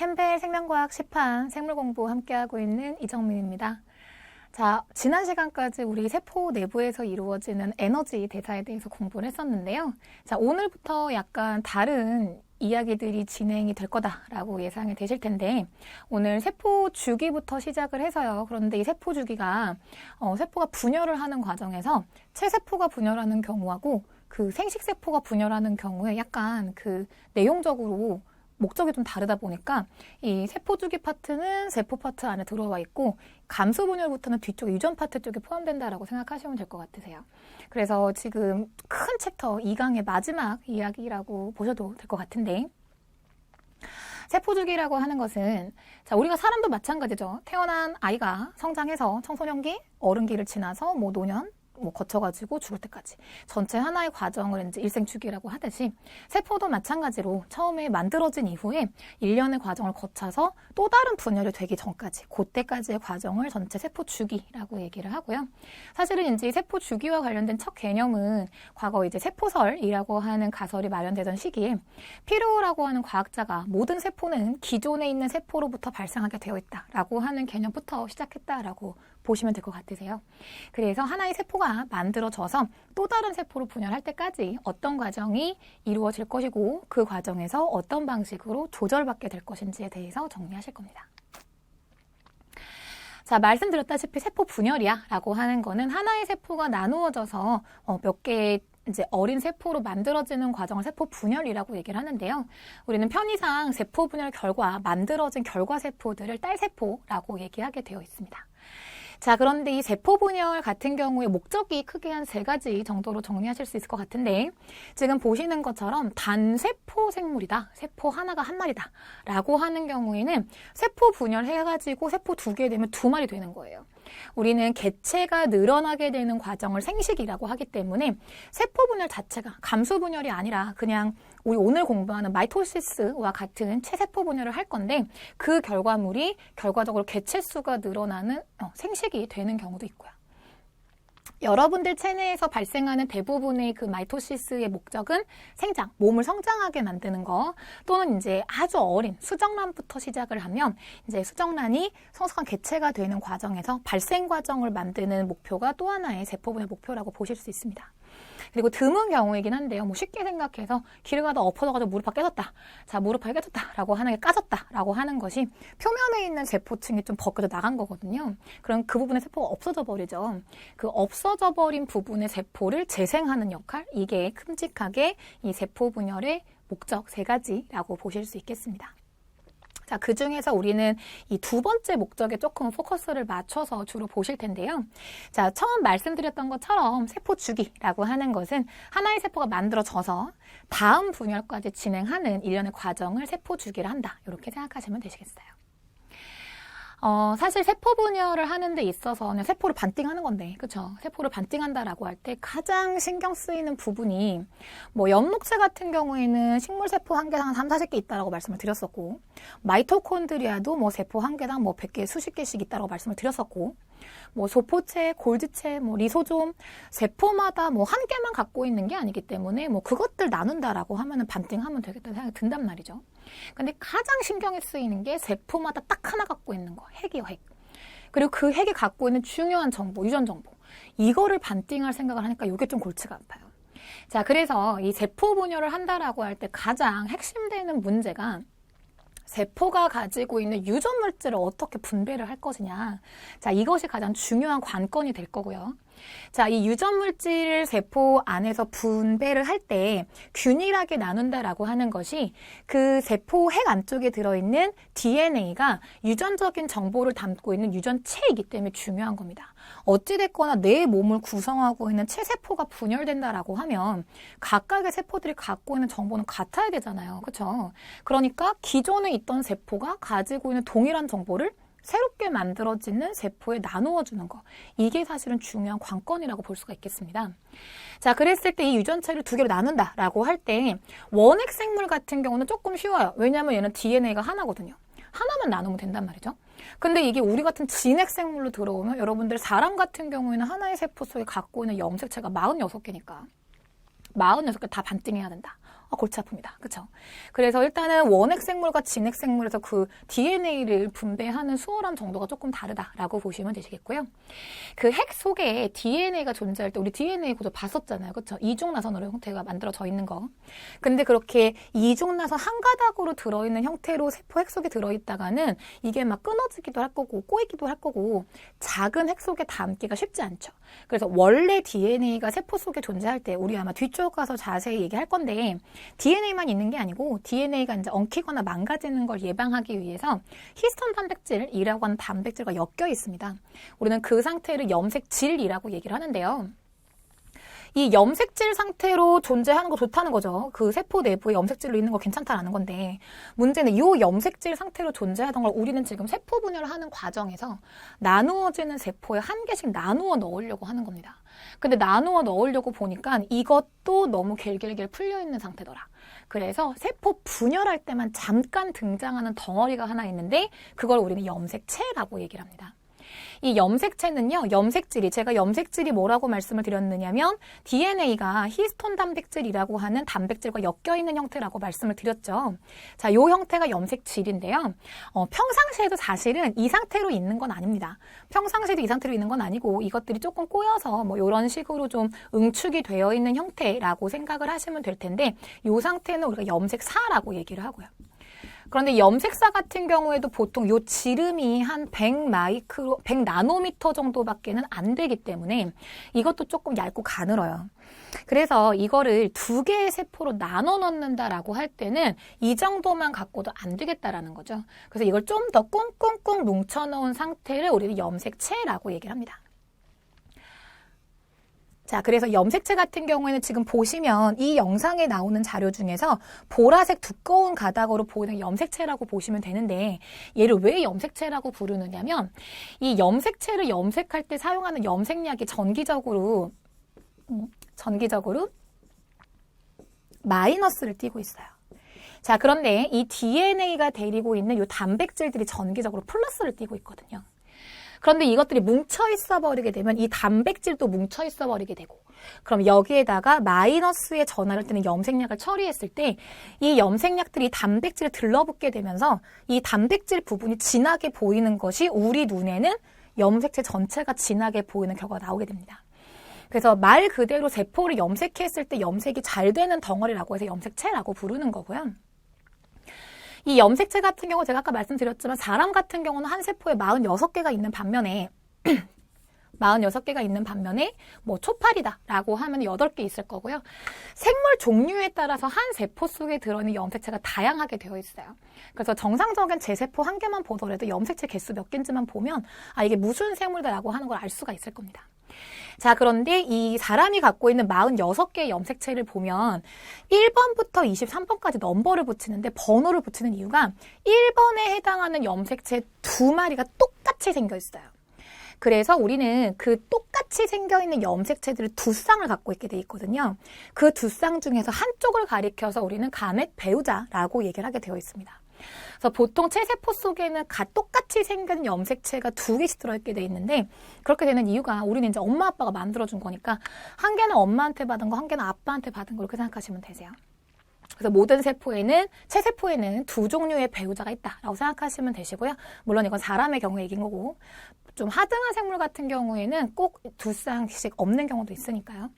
캠벨 생명과학 시판 생물공부 함께하고 있는 이정민입니다. 자, 지난 시간까지 우리 세포 내부에서 이루어지는 에너지 대사에 대해서 공부를 했었는데요. 자, 오늘부터 약간 다른 이야기들이 진행이 될 거다라고 예상이 되실 텐데 오늘 세포 주기부터 시작을 해서요. 그런데 이 세포 주기가 어, 세포가 분열을 하는 과정에서 체세포가 분열하는 경우하고 그 생식세포가 분열하는 경우에 약간 그 내용적으로 목적이 좀 다르다 보니까 이 세포 주기 파트는 세포 파트 안에 들어와 있고 감수 분열부터는 뒤쪽 유전 파트 쪽에 포함된다라고 생각하시면 될 것 같으세요. 그래서 지금 큰 챕터 2강의 마지막 이야기라고 보셔도 될 것 같은데 세포 주기라고 하는 것은 자 우리가 사람도 마찬가지죠. 태어난 아이가 성장해서 청소년기, 어른기를 지나서 뭐 노년, 뭐 거쳐가지고 죽을 때까지 전체 하나의 과정을 이제 일생 주기라고 하듯이 세포도 마찬가지로 처음에 만들어진 이후에 일련의 과정을 거쳐서 또 다른 분열이 되기 전까지 그때까지의 과정을 전체 세포 주기라고 얘기를 하고요. 사실은 이제 세포 주기와 관련된 첫 개념은 과거 이제 세포설이라고 하는 가설이 마련되던 시기에 피로라고 하는 과학자가 모든 세포는 기존에 있는 세포로부터 발생하게 되어 있다라고 하는 개념부터 시작했다라고 보시면 될 것 같으세요. 그래서 하나의 세포가 만들어져서 또 다른 세포로 분열할 때까지 어떤 과정이 이루어질 것이고 그 과정에서 어떤 방식으로 조절받게 될 것인지에 대해서 정리하실 겁니다. 자, 말씀드렸다시피 세포 분열이야 라고 하는 거는 하나의 세포가 나누어져서 어, 몇 개의 이제 어린 세포로 만들어지는 과정을 세포 분열이라고 얘기를 하는데요. 우리는 편의상 세포 분열 결과 만들어진 결과 세포들을 딸 세포라고 얘기하게 되어 있습니다. 자, 그런데 이 세포 분열 같은 경우에 목적이 크게 한 세 가지 정도로 정리하실 수 있을 것 같은데 지금 보시는 것처럼 단세포 생물이다. 세포 하나가 한 마리다. 라고 하는 경우에는 세포 분열해가지고 세포 두 개 되면 두 마리 되는 거예요. 우리는 개체가 늘어나게 되는 과정을 생식이라고 하기 때문에 세포 분열 자체가 감수 분열이 아니라 그냥 우리 오늘 공부하는 마이토시스와 같은 체세포 분열을 할 건데 그 결과물이 결과적으로 개체 수가 늘어나는 어, 생식이 되는 경우도 있고요. 여러분들 체내에서 발생하는 대부분의 그 마이토시스의 목적은 생장, 몸을 성장하게 만드는 거 또는 이제 아주 어린 수정란부터 시작을 하면 이제 수정란이 성숙한 개체가 되는 과정에서 발생 과정을 만드는 목표가 또 하나의 세포분의 목표라고 보실 수 있습니다. 그리고 드문 경우이긴 한데요. 뭐 쉽게 생각해서 길을 가다 엎어져가지고 무릎이 깨졌다. 자, 무릎이 깨졌다라고 하는 게 까졌다라고 하는 것이 표면에 있는 세포층이 좀 벗겨져 나간 거거든요. 그럼 그 부분의 세포가 없어져 버리죠. 그 없어져 버린 부분의 세포를 재생하는 역할, 이게 큼직하게 이 세포 분열의 목적 세 가지라고 보실 수 있겠습니다. 자, 그 중에서 우리는 이 두 번째 목적에 조금 포커스를 맞춰서 주로 보실 텐데요. 자, 처음 말씀드렸던 것처럼 세포 주기라고 하는 것은 하나의 세포가 만들어져서 다음 분열까지 진행하는 일련의 과정을 세포 주기를 한다. 이렇게 생각하시면 되시겠어요. 어, 사실 세포 분열을 하는 데 있어서는 세포를 반띵하는 건데, 그쵸? 세포를 반띵한다라고 할 때 가장 신경 쓰이는 부분이, 뭐, 엽록체 같은 경우에는 식물세포 한 개당 한 3, 40개 있다라고 말씀을 드렸었고, 마이토콘드리아도 뭐 세포 한 개당 뭐 100개, 수십 개씩 있다라고 말씀을 드렸었고, 뭐 소포체, 골드체, 뭐 리소좀 세포마다 뭐 한 개만 갖고 있는 게 아니기 때문에 뭐 그것들 나눈다라고 하면은 반띵하면 되겠다는 생각이 든단 말이죠. 근데 가장 신경이 쓰이는 게 세포마다 딱 하나 갖고 있는 거, 핵이요, 핵. 그리고 그 핵이 갖고 있는 중요한 정보, 유전 정보. 이거를 반띵할 생각을 하니까 이게 좀 골치가 아파요. 자, 그래서 이 세포 분열을 한다라고 할 때 가장 핵심되는 문제가 세포가 가지고 있는 유전 물질을 어떻게 분배를 할 것이냐. 자, 이것이 가장 중요한 관건이 될 거고요. 자, 이 유전 물질을 세포 안에서 분배를 할 때 균일하게 나눈다라고 하는 것이 그 세포 핵 안쪽에 들어있는 DNA가 유전적인 정보를 담고 있는 유전체이기 때문에 중요한 겁니다. 어찌됐거나 내 몸을 구성하고 있는 체세포가 분열된다라고 하면 각각의 세포들이 갖고 있는 정보는 같아야 되잖아요. 그렇죠? 그러니까 기존에 있던 세포가 가지고 있는 동일한 정보를 새롭게 만들어지는 세포에 나누어 주는 거. 이게 사실은 중요한 관건이라고 볼 수가 있겠습니다. 자, 그랬을 때 이 유전체를 두 개로 나눈다라고 할 때 원핵 생물 같은 경우는 조금 쉬워요. 왜냐하면 얘는 DNA가 하나거든요. 하나만 나누면 된단 말이죠. 근데 이게 우리 같은 진핵 생물로 들어오면 여러분들 사람 같은 경우에는 하나의 세포 속에 갖고 있는 염색체가 46개니까 46개 다 반띵해야 된다. 아, 골치 아픕니다. 그쵸? 그래서 일단은 원핵 생물과 진핵 생물에서 그 DNA를 분배하는 수월함 정도가 조금 다르다라고 보시면 되시겠고요. 그 핵 속에 DNA가 존재할 때 우리 DNA 구조 봤었잖아요. 그쵸? 이중 나선으로 형태가 만들어져 있는 거. 근데 그렇게 이중 나선 한 가닥으로 들어있는 형태로 세포 핵 속에 들어있다가는 이게 막 끊어지기도 할 거고 꼬이기도 할 거고 작은 핵 속에 담기가 쉽지 않죠. 그래서 원래 DNA가 세포 속에 존재할 때 우리 아마 뒤쪽 가서 자세히 얘기할 건데 DNA만 있는 게 아니고 DNA가 이제 엉키거나 망가지는 걸 예방하기 위해서 히스톤 단백질이라고 하는 단백질과 엮여 있습니다. 우리는 그 상태를 염색질이라고 얘기를 하는데요. 이 염색질 상태로 존재하는 거 좋다는 거죠. 그 세포 내부에 염색질로 있는 거 괜찮다라는 건데 문제는 이 염색질 상태로 존재하던 걸 우리는 지금 세포 분열을 하는 과정에서 나누어지는 세포에 한 개씩 나누어 넣으려고 하는 겁니다. 근데 나누어 넣으려고 보니까 이것도 너무 길길길 풀려 있는 상태더라. 그래서 세포 분열할 때만 잠깐 등장하는 덩어리가 하나 있는데 그걸 우리는 염색체라고 얘기를 합니다. 이 염색체는요, 염색질이, 제가 염색질이 뭐라고 말씀을 드렸느냐면, DNA가 히스톤 단백질이라고 하는 단백질과 엮여 있는 형태라고 말씀을 드렸죠. 자, 요 형태가 염색질인데요. 어, 평상시에도 사실은 이 상태로 있는 건 아닙니다. 평상시에도 이 상태로 있는 건 아니고, 이것들이 조금 꼬여서 뭐 이런 식으로 좀 응축이 되어 있는 형태라고 생각을 하시면 될 텐데, 요 상태는 우리가 염색사라고 얘기를 하고요. 그런데 염색사 같은 경우에도 보통 요 지름이 한 100 마이크로, 100 나노미터 정도밖에는 안 되기 때문에 이것도 조금 얇고 가늘어요. 그래서 이거를 두 개의 세포로 나눠 넣는다라고 할 때는 이 정도만 갖고도 안 되겠다라는 거죠. 그래서 이걸 좀더 꿍꿍꿍 뭉쳐 놓은 상태를 우리는 염색체라고 얘기를 합니다. 자, 그래서 염색체 같은 경우에는 지금 보시면 이 영상에 나오는 자료 중에서 보라색 두꺼운 가닥으로 보이는 염색체라고 보시면 되는데 얘를 왜 염색체라고 부르느냐면 이 염색체를 염색할 때 사용하는 염색약이 전기적으로 음, 전기적으로 마이너스를 띠고 있어요. 자, 그런데 이 DNA가 데리고 있는 이 단백질들이 전기적으로 플러스를 띠고 있거든요. 그런데 이것들이 뭉쳐 있어 버리게 되면 이 단백질도 뭉쳐 있어 버리게 되고 그럼 여기에다가 마이너스의 전하를 뜨는 염색약을 처리했을 때 이 염색약들이 단백질을 들러붙게 되면서 이 단백질 부분이 진하게 보이는 것이 우리 눈에는 염색체 전체가 진하게 보이는 결과가 나오게 됩니다. 그래서 말 그대로 세포를 염색했을 때 염색이 잘 되는 덩어리라고 해서 염색체라고 부르는 거고요. 이 염색체 같은 경우 제가 아까 말씀드렸지만 사람 같은 경우는 한 세포에 46개가 있는 반면에 46개가 있는 반면에 뭐 초파리다라고 하면 8개 있을 거고요. 생물 종류에 따라서 한 세포 속에 들어있는 염색체가 다양하게 되어 있어요. 그래서 정상적인 제세포 한 개만 보더라도 염색체 개수 몇 개인지만 보면 아 이게 무슨 생물이다라고 하는 걸 알 수가 있을 겁니다. 자, 그런데 이 사람이 갖고 있는 46개의 염색체를 보면 1번부터 23번까지 넘버를 붙이는데 번호를 붙이는 이유가 1번에 해당하는 염색체 두 마리가 똑같이 생겨 있어요. 그래서 우리는 그 똑같이 생겨 있는 염색체들을 두 쌍을 갖고 있게 돼 있거든요. 그 두 쌍 중에서 한쪽을 가리켜서 우리는 가멧 배우자라고 얘기를 하게 되어 있습니다. 그래서 보통 체세포 속에는 가 똑같이 생긴 염색체가 두 개씩 들어있게 돼 있는데 그렇게 되는 이유가 우리는 이제 엄마 아빠가 만들어준 거니까 한 개는 엄마한테 받은 거, 한 개는 아빠한테 받은 거 이렇게 생각하시면 되세요. 그래서 모든 세포에는 체세포에는 두 종류의 배우자가 있다라고 생각하시면 되시고요. 물론 이건 사람의 경우 얘기인 거고 좀 하등한 생물 같은 경우에는 꼭 두 쌍씩 없는 경우도 있으니까요.